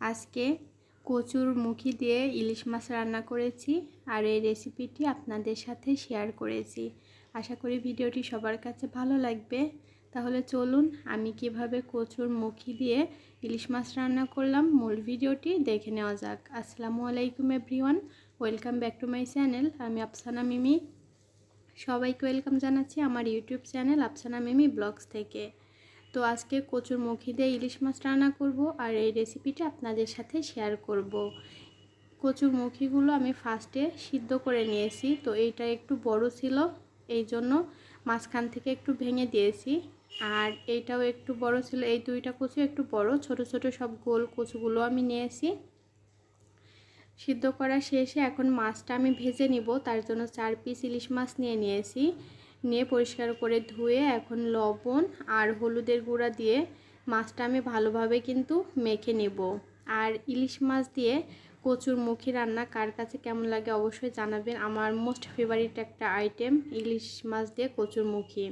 আজকে কচুর মুখি দিয়ে ইলিশ মাছ রান্না করেছি আর এই রেসিপিটি আপনাদের সাথে শেয়ার করেছি। আশা করি ভিডিওটি সবার কাছে ভালো লাগবে। তাহলে চলুন আমি কীভাবে কচুর মুখি দিয়ে ইলিশ মাছ রান্না করলাম মূল ভিডিওটি দেখে নেওয়া যাক। আসসালামু আলাইকুম everyone, welcome back to my channel. আমি আফসানা মিমি। সবাইকে ওয়েলকাম জানাচ্ছি আমার YouTube channel Afsana Mimi vlogs থেকে। তো আজকে কচুর মুখি দিয়ে ইলিশ মাছ রান্না করব আর এই রেসিপিটা আপনাদের সাথে শেয়ার করব। কচুর মুখিগুলো আমি ফার্স্টে সিদ্ধ করে নিয়েছি, তো এইটা একটু বড় ছিল, এই জন্য মাঝখান থেকে একটু ভেঙে দিয়েছি। আর এইটাও একটু বড় ছিল, এই দুইটা কচু একটু বড়, ছোট ছোট সব গোল কচুগুলো আমি নিয়েছি। সিদ্ধ করা শেষে এখন মাছটা আমি ভেজে নিব, তার জন্য চার পিস ইলিশ মাছ নিয়ে নিয়েছি। নিয়ে পরিষ্কার করে ধুয়ে এখন লবণ আর হলুদের গুঁড়া দিয়ে মাছটা আমি ভালোভাবে কিন্তু মেখে নেব। আর ইলিশ মাছ দিয়ে কচুর মুখী রান্না কার কাছে কেমন লাগে অবশ্যই জানাবেন। আমার মোস্ট ফেভারিট একটা আইটেম ইলিশ মাছ দিয়ে কচুর মুখী।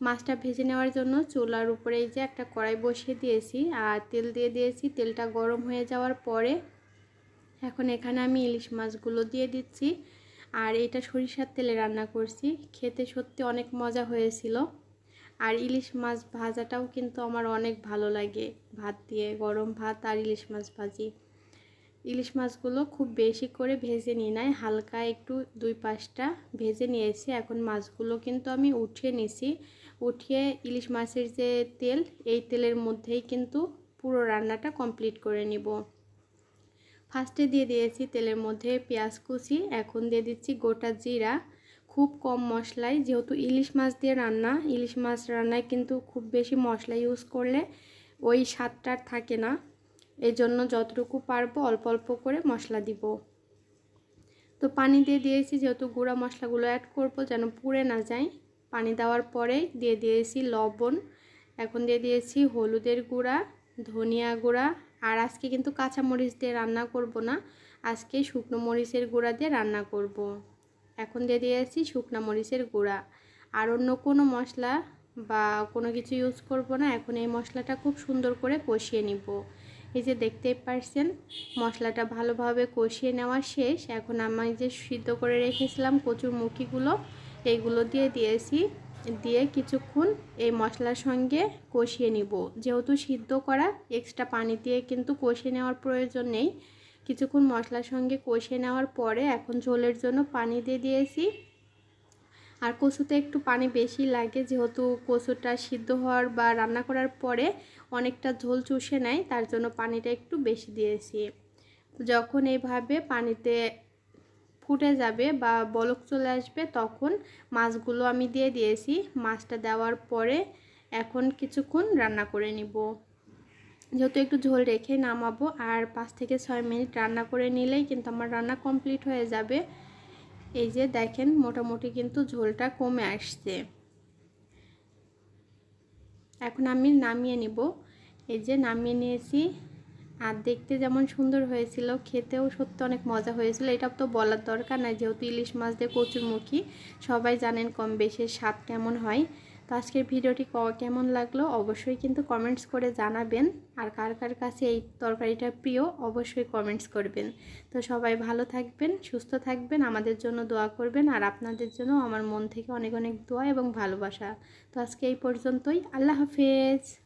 মাছটা ভেজে নেওয়ার জন্য চুলার উপরে যে একটা কড়াই বসিয়ে দিয়েছি আর তেল দিয়ে দিয়েছি। তেলটা গরম হয়ে যাওয়ার পরে এখন এখানে আমি ইলিশ মাছগুলো দিয়ে দিচ্ছি। আর এটা সরিষার তেলে রান্না করছি। খেতে সত্যি অনেক মজা হয়েছিল। আর ইলিশ মাছ ভাজাটাও কিন্তু আমার অনেক ভালো লাগে। ভাত দিয়ে, গরম ভাত আর ইলিশ মাছ ভাজি। ইলিশ মাছগুলো খুব বেশি করে ভেজে নিই নাই, হালকা একটু দুই পাঁচটা ভেজে নিয়েছি। এখন মাছগুলো কিন্তু আমি উঠিয়ে নিছি। উঠিয়ে ইলিশ মাছের যে তেল, এই তেলের মধ্যেই কিন্তু পুরো রান্নাটা কমপ্লিট করে নিব। ফার্স্টে দিয়ে দিয়েছি তেলের মধ্যে পেঁয়াজ কুচি, এখন দিয়ে দিচ্ছি গোটা জিরা, খুব কম মশলায় যেহেতু ইলিশ মাছ দিয়ে রান্না, ইলিশ মাছ রান্নায় কিন্তু খুব বেশি মশলা ইউজ করলে ওই স্বাদটা থাকে না। এই জন্য যতটুকু পারব অল্প অল্প করে মশলা দিব। তো পানি দিয়ে দিয়েছি, যেহেতু গুঁড়া মশলাগুলো অ্যাড করব যেন পুড়ে না যায়, পানি দেওয়ার পরে দিয়ে দিয়েছি লবণ, এখন দিয়ে দিয়েছি হলুদের গুঁড়া, ধনিয়া গুঁড়া আর আজকে কিন্তু কাঁচা মরিচ দিয়ে রান্না করব না। আজকে শুকনো মরিচের গুঁড়া দিয়ে রান্না করব। এখন দিয়ে দিয়েছি শুকনো মরিচের গুঁড়া। আর অন্য কোনো মশলা বা কোনো কিছু ইউজ করব না। এখন এই মশলাটা খুব সুন্দর করে কষিয়ে নিব। এই যে দেখতেই পারছেন, মশলাটা ভালোভাবে কষিয়ে নেওয়া শেষ। এখন আমি যে সিদ্ধ করে রেখেছিলাম কচুর মুখিগুলো এইগুলো দিয়ে দিয়েছি। দিয়ে কিছুক্ষণ এই মশলার সঙ্গে কষিয়ে নিব। যেহেতু সিদ্ধ করা এক্সট্রা পানি দিয়ে কিন্তু কষিয়ে নেওয়ার প্রয়োজন নেই। কিছুক্ষণ মশলার সঙ্গে কষিয়ে নেওয়ার পরে এখন ঝোলের জন্য পানি দিয়ে দিয়েছি। আর কচুতে একটু পানি বেশি লাগে, যেহেতু কচুটা সিদ্ধ হওয়ার বা রান্না করার পরে অনেকটা ঝোল চুষে নেয়, তার জন্য পানিটা একটু বেশি দিয়েছি। যখন এইভাবে পানিতে ফুটে যাবে বা বলক চলে আসবে, তখন মাছগুলো আমি দিয়ে দিয়েছি। মাছটা দেওয়ার পরে এখন কিছুক্ষণ রান্না করে নিব। যেহেতু একটু ঝোল রেখে নামাবো, আর পাঁচ থেকে ছয় মিনিট রান্না করে নিলেই কিন্তু আমার রান্না কমপ্লিট হয়ে যাবে। এই যে দেখেন, মোটামুটি কিন্তু ঝোলটা কমে আসছে। এখন আমি নামিয়ে নিব। এই যে নামিয়ে নিয়েছি। আর দেখতে যেমন সুন্দর হয়েছিল, খেতেও সত্যি অনেক মজা হয়েছিল। এটা তো বলার দরকার নাই, যেহেতু ইলিশ মাছ দিয়ে কচুরমুখী সবাই জানেন কম বেশি স্বাদ কেমন হয়। তো আজকের ভিডিওটি কেমন লাগল অবশ্যই কিন্তু কমেন্টস করে জানাবেন। আর কার কার কাছে এই তরকারিটা প্রিয়, অবশ্যই কমেন্টস করবেন। তো সবাই ভালো থাকবেন, সুস্থ থাকবেন, আমাদের জন্য দোয়া করবেন, আর আপনাদের জন্য আমার মন থেকে অনেক অনেক দোয়া এবং ভালোবাসা। তো আজকে এই পর্যন্তই, আল্লাহ হাফেজ।